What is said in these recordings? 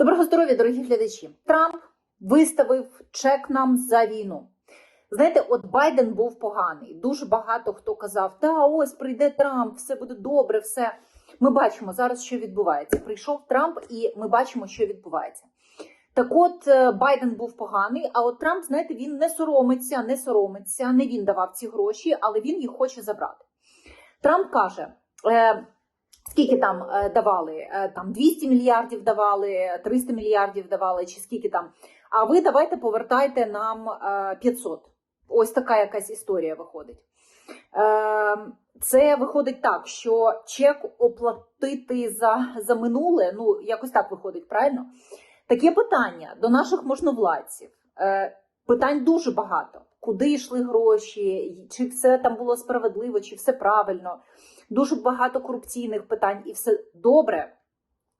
Доброго здоров'я, дорогі глядачі. Трамп виставив чек нам за війну. Знаєте, от Байден був поганий. Дуже багато хто казав: та ось прийде Трамп, все буде добре, все. Ми бачимо зараз, що відбувається. Прийшов Трамп, і ми бачимо, що відбувається. Так от е, Байден був поганий, а от Трамп, знаєте, він не соромиться, не соромиться, не він давав ці гроші, але він їх хоче забрати. Трамп каже. Е, Скільки там е, давали? Е, Там 200 мільярдів давали, 300 мільярдів давали, чи скільки там. А ви давайте повертайте нам е, 500. Ось така якась історія виходить. Е, Це виходить так, що чек оплатити за, за минуле, ну якось так виходить, правильно? Таке питання до наших можновладців. Е, Питань дуже багато. Куди йшли гроші, чи все там було справедливо, чи все правильно. Дуже багато корупційних питань, і все добре.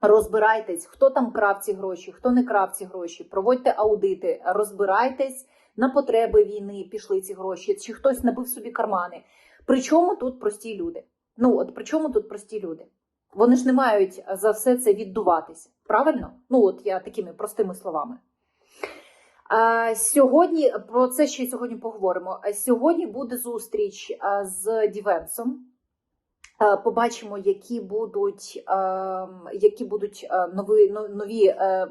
Розбирайтесь, хто там крав ці гроші, хто не крав ці гроші. Проводьте аудити, розбирайтесь на потреби війни, пішли ці гроші, чи хтось набив собі кармани. Причому тут прості люди? Ну от при чому тут прості люди? Вони ж не мають за все це віддуватися. Правильно? Ну от я такими простими словами. А, Сьогодні про це ще сьогодні поговоримо. А Сьогодні буде зустріч з Дівенсом. А, Побачимо, які будуть, які будуть нові, нові е,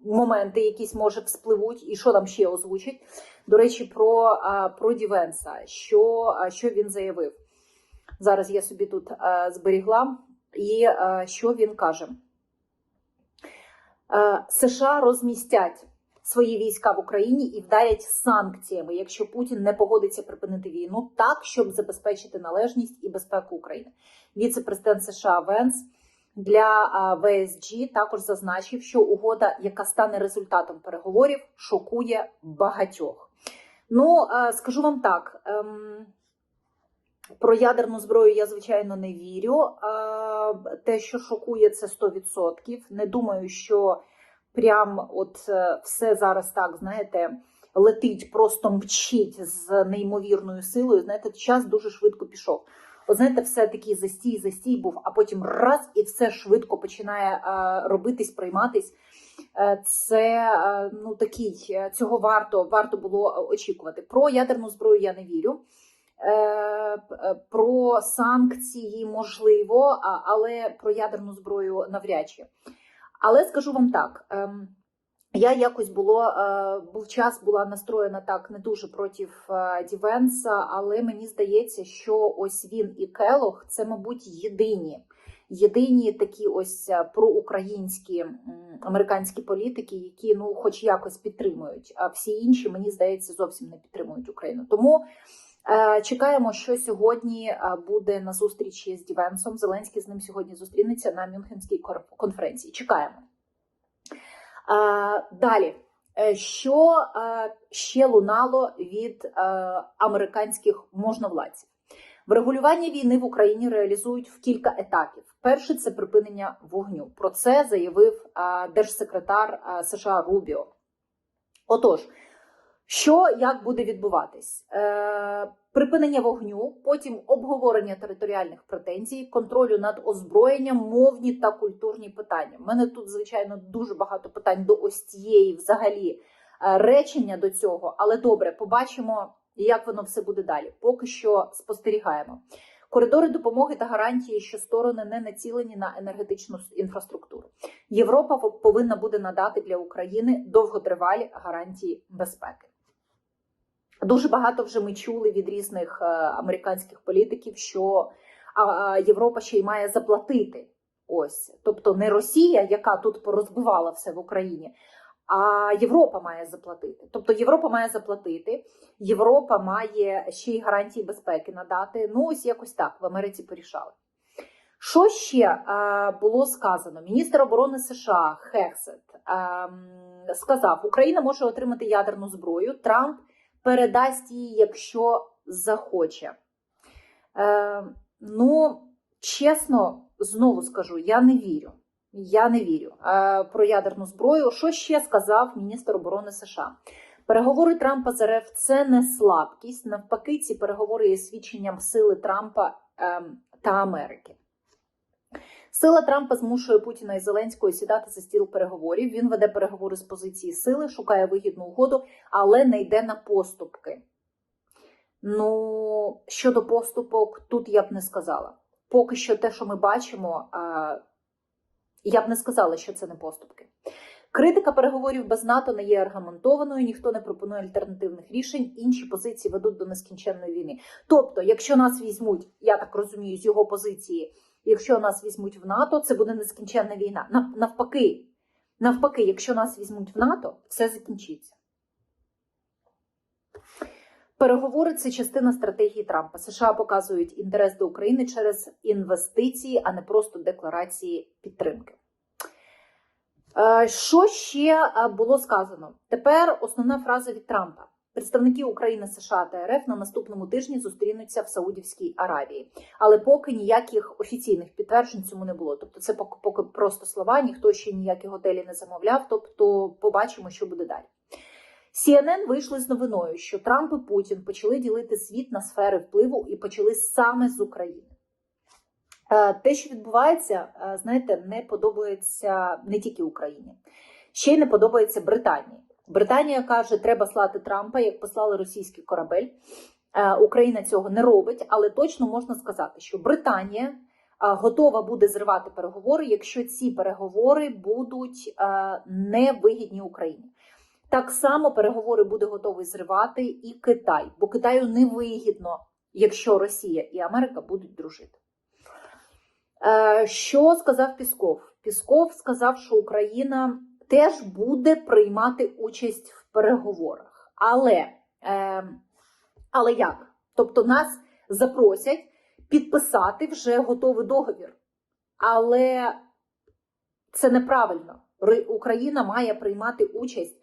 моменти, якісь може вспливуть, і що там ще озвучить. До речі, про, про Дівенса, що, що він заявив. Зараз я собі тут зберігла, і що він каже. Е, США розмістять свої війська в Україні і вдарять санкціями, якщо Путін не погодиться припинити війну так, щоб забезпечити належність і безпеку України. Віце-президент США Венс для а, ВСГ також зазначив, що угода, яка стане результатом переговорів, шокує багатьох. Ну скажу вам так. ем, про ядерну зброю я звичайно не вірю. Те, що шокує, це 100%. Не думаю, що прям от е, все зараз так, знаєте, летить, просто мчить з неймовірною силою. Знаєте, час дуже швидко пішов. От знаєте, все такий застій, застій був, а потім раз і все швидко починає е, робитись, прийматись. Е, Це ну такий цього варто варто було очікувати. Про ядерну зброю я не вірю. Про санкції можливо, але про ядерну зброю навряд чи. Але скажу вам так. ем, Я якось було е, був час, була настроєна так не дуже проти е, Дівенса, але мені здається, що ось він і Келох це, мабуть, єдині, єдині такі ось е, проукраїнські американські політики, які ну, хоч якось підтримують. А всі інші, мені здається, зовсім не підтримують Україну. Тому Чекаємо, що сьогодні е, буде на зустрічі з Дівенсом. Зеленський з ним сьогодні зустрінеться на Мюнхенській конференції. Чекаємо. Е, Далі, Е, що е, ще лунало від е, американських можновладців? Врегулювання війни в Україні реалізують в кілька етапів. Перший це припинення вогню. Про це заявив е, держсекретар е, США Рубіо. Отож, що як буде відбуватись? Е, припинення вогню, потім обговорення територіальних претензій, контролю над озброєнням, мовні та культурні питання. У мене тут, звичайно, дуже багато питань до ось цієї взагалі е, речення до цього, але добре, побачимо, як воно все буде далі. Поки що спостерігаємо. Коридори допомоги та гарантії, що сторони не націлені на енергетичну інфраструктуру. Європа повинна буде надати для України довготривалі гарантії безпеки. Дуже багато вже ми чули від різних е, американських політиків, що Європа ще й має заплатити. Ось, тобто не Росія, яка тут порозбивала все в Україні, а Європа має заплатити. Тобто Європа має заплатити, Європа має ще й гарантії безпеки надати. Ну, ось якось так в Америці порішали. Що ще е, було сказано? Міністр оборони США Хексет ем, сказав, Україна може отримати ядерну зброю. Трамп передасть її, якщо захоче. Е, ну, чесно, знову скажу, я не вірю. Я не вірю е, про ядерну зброю. Що ще сказав міністр оборони США? Переговори Трампа з РФ це не слабкість. Навпаки, ці переговори є свідченням сили Трампа ем, та Америки. Сила Трампа змушує Путіна і Зеленського сідати за стіл переговорів. Він веде переговори з позиції сили, шукає вигідну угоду, але не йде на поступки. Ну, щодо поступок, тут я б не сказала. Поки що те, що ми бачимо, я б не сказала, що це не поступки. Критика переговорів без НАТО не є аргументованою, ніхто не пропонує альтернативних рішень, інші позиції ведуть до нескінченної війни. Тобто, якщо нас візьмуть, я так розумію, з його позиції, якщо нас візьмуть в НАТО, це буде нескінченна війна. Навпаки, навпаки, якщо нас візьмуть в НАТО, все закінчиться. Переговори це частина стратегії Трампа. США показують інтерес до України через інвестиції, а не просто декларації підтримки. Е, Що ще е, було сказано? Тепер основна фраза від Трампа. Представники України, США та РФ на наступному тижні зустрінуться в Саудівській Аравії, але поки ніяких офіційних підтверджень цьому не було. Тобто, це поки, поки просто слова, ніхто ще ніякі готелі не замовляв. Тобто, побачимо, що буде далі. CNN вийшли з новиною, що Трамп і Путін почали ділити світ на сфери впливу і почали саме з України. Е, Те, що відбувається, е, знаєте, не подобається не тільки Україні, ще й не подобається Британії. Британія каже, треба слати Трампа, як послали російський корабель. Е, Україна цього не робить, але точно можна сказати, що Британія е, готова буде зривати переговори, якщо ці переговори будуть е, невигідні Україні. Так само переговори буде готовий зривати і Китай, бо Китаю невигідно, якщо Росія і Америка будуть дружити. Що сказав Пісков? Пісков сказав, що Україна теж буде приймати участь в переговорах. Але, е, але як? Тобто нас запросять підписати вже готовий договір. Але це неправильно. Україна має приймати участь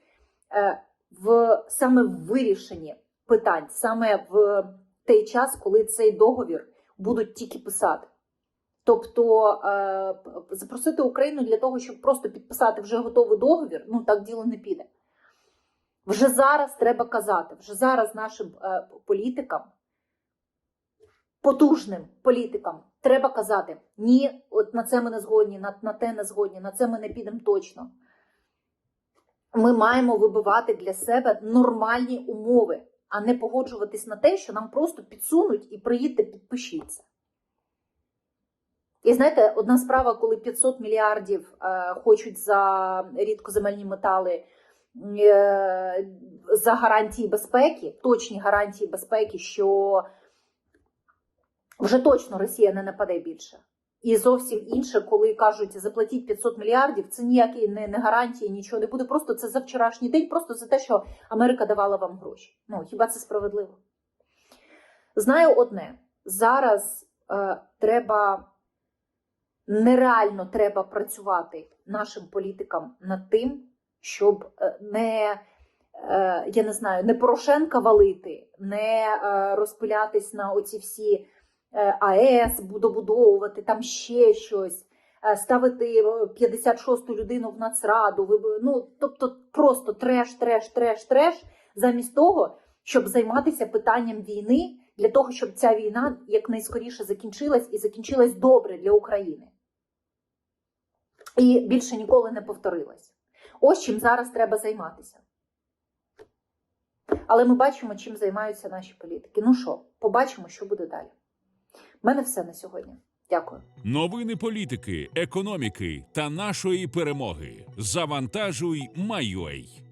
е, в саме в вирішенні питань, саме в той час, коли цей договір будуть тільки писати. Тобто е, запросити Україну для того, щоб просто підписати вже готовий договір, ну так діло не піде. Вже зараз треба казати, вже зараз нашим е, політикам, потужним політикам, треба казати: ні, от на це ми не згодні, на, на те не згодні, на це ми не підемо точно. Ми маємо вибивати для себе нормальні умови, а не погоджуватись на те, що нам просто підсунуть і приїдьте, підпишіться. І знаєте, одна справа, коли 500 мільярдів е, хочуть за рідкоземельні метали е, за гарантії безпеки, точні гарантії безпеки, що вже точно Росія не нападе більше. І зовсім інше, коли кажуть, заплатіть 500 мільярдів, це ніякі не, не гарантії, нічого не буде. Просто це за вчорашній день, просто за те, що Америка давала вам гроші. Ну хіба це справедливо? Знаю одне: зараз е, треба нереально треба працювати нашим політикам над тим, щоб е, не е, я не знаю, не Порошенка валити, не е, розпилятись на оці всі АЕС, добудовувати там ще щось, ставити 56-ту людину в нацраду. Ну, тобто просто треш, треш, треш, треш, замість того, щоб займатися питанням війни, для того, щоб ця війна якнайскоріше закінчилась і закінчилась добре для України. І більше ніколи не повторилась. Ось чим зараз треба займатися. Але ми бачимо, чим займаються наші політики. Ну що, побачимо, що буде далі. У мене все на сьогодні. Дякую. Новини політики, економіки та нашої перемоги. Завантажуй, Майой.